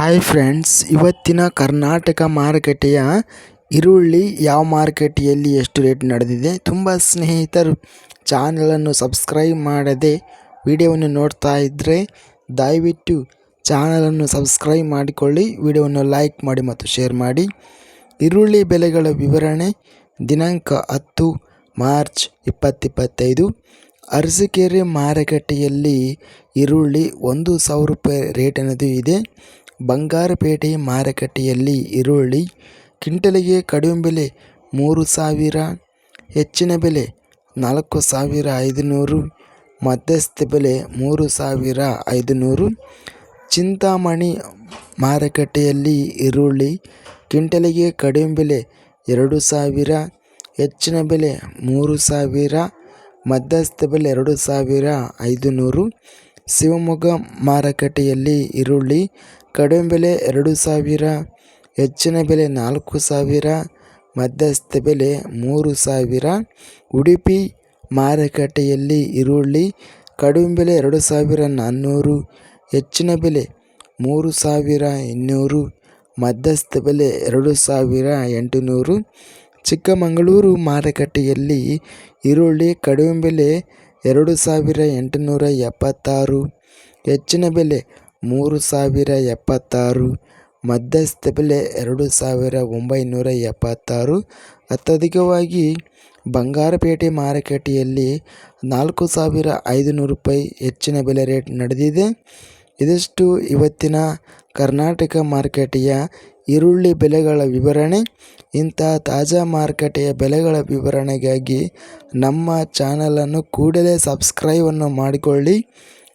Hi friends ಇವತ್ತಿನ ಕರ್ನಾಟಕ ಮಾರುಕಟ್ಟೆಯ ಈರುಳ್ಳಿ ಯಾವ ಮಾರುಕಟ್ಟೆಯಲ್ಲಿ ಎಷ್ಟು ರೇಟ್ ನಡೆದಿದೆ ತುಂಬ ಸ್ನೇಹಿತರು ಚಾನಲನ್ನು ಸಬ್ಸ್ಕ್ರೈಬ್ ಮಾಡದೆ ವಿಡಿಯೋವನ್ನು ನೋಡ್ತಾ ಇದ್ದರೆ ದಯವಿಟ್ಟು ಚಾನಲನ್ನು ಸಬ್ಸ್ಕ್ರೈಬ್ ಮಾಡಿಕೊಳ್ಳಿ, ವಿಡಿಯೋವನ್ನು ಲೈಕ್ ಮಾಡಿ ಮತ್ತು ಶೇರ್ ಮಾಡಿ. ಈರುಳ್ಳಿ ಬೆಲೆಗಳ ವಿವರಣೆ ದಿನಾಂಕ ಹತ್ತು ಮಾರ್ಚ್ ಇಪ್ಪತ್ತಿಪ್ಪತ್ತೈದು. ಅರಸೀಕೆರೆ ಮಾರುಕಟ್ಟೆಯಲ್ಲಿ ಈರುಳ್ಳಿ ಒಂದು ಸಾವಿರ ರೂಪಾಯಿ ರೇಟ್ ಅನ್ನೋದು ಇದೆ. ಬಂಗಾರಪೇಟೆ ಮಾರುಕಟ್ಟೆಯಲ್ಲಿ ಈರುಳ್ಳಿ ಕ್ವಿಂಟಲಿಗೆ ಕಡಿಮೆ ಬೆಲೆ ಮೂರು ಸಾವಿರ, ಹೆಚ್ಚಿನ ಬೆಲೆ ನಾಲ್ಕು ಸಾವಿರ ಐದುನೂರು, ಮಧ್ಯಸ್ಥ ಬೆಲೆ ಮೂರು ಸಾವಿರ ಐದುನೂರು. ಚಿಂತಾಮಣಿ ಮಾರುಕಟ್ಟೆಯಲ್ಲಿ ಈರುಳ್ಳಿ ಕ್ವಿಂಟಲಿಗೆ ಕಡಿಮೆ ಬೆಲೆ ಎರಡು ಸಾವಿರ, ಹೆಚ್ಚಿನ ಬೆಲೆ ಮೂರು ಸಾವಿರ, ಮಧ್ಯಸ್ಥ ಬೆಲೆ ಎರಡು ಸಾವಿರ ಐದುನೂರು. ಶಿವಮೊಗ್ಗ ಮಾರುಕಟ್ಟೆಯಲ್ಲಿ ಈರುಳ್ಳಿ ಕಡಿಮೆ ಬೆಲೆ ಎರಡು ಸಾವಿರ, ಹೆಚ್ಚಿನ ಬೆಲೆ ನಾಲ್ಕು ಸಾವಿರ, ಮಧ್ಯಸ್ಥ ಬೆಲೆ ಮೂರು ಸಾವಿರ. ಉಡುಪಿ ಮಾರುಕಟ್ಟೆಯಲ್ಲಿ ಈರುಳ್ಳಿ ಕಡಿಮೆ ಬೆಲೆ ಎರಡು ಸಾವಿರ ನಾನ್ನೂರು, ಹೆಚ್ಚಿನ ಬೆಲೆ ಮೂರು ಸಾವಿರ ಇನ್ನೂರು, ಮಧ್ಯಸ್ಥ ಬೆಲೆ ಎರಡು ಸಾವಿರ ಎಂಟುನೂರು. ಚಿಕ್ಕಮಗಳೂರು ಮಾರುಕಟ್ಟೆಯಲ್ಲಿ ಈರುಳ್ಳಿ ಕಡಿಮೆ ಬೆಲೆ ಎರಡು ಸಾವಿರ ಎಂಟುನೂರ ಎಪ್ಪತ್ತಾರು, ಹೆಚ್ಚಿನ ಬೆಲೆ ಮೂರು ಸಾವಿರ ಎಪ್ಪತ್ತಾರು, ಮಧ್ಯಸ್ಥ ಬೆಲೆ ಎರಡು ಸಾವಿರ ಒಂಬೈನೂರ ಎಪ್ಪತ್ತಾರು. ಅತ್ಯಧಿಕವಾಗಿ ಬಂಗಾರಪೇಟೆ ಮಾರುಕಟ್ಟೆಯಲ್ಲಿ ನಾಲ್ಕು ಸಾವಿರ ಐದುನೂರು ರೂಪಾಯಿ ಹೆಚ್ಚಿನ ಬೆಲೆ ರೇಟ್ ನಡೆದಿದೆ. ಇದಿಷ್ಟು ಇವತ್ತಿನ ಕರ್ನಾಟಕ ಮಾರುಕಟ್ಟೆಯ ಈರುಳ್ಳಿ ಬೆಲೆಗಳ ವಿವರಣೆ. ಇಂಥ ತಾಜಾ ಮಾರುಕಟ್ಟೆಯ ಬೆಲೆಗಳ ವಿವರಣೆಗಾಗಿ ನಮ್ಮ ಚಾನಲನ್ನು ಕೂಡಲೇ ಸಬ್ಸ್ಕ್ರೈಬನ್ನು ಮಾಡಿಕೊಳ್ಳಿ.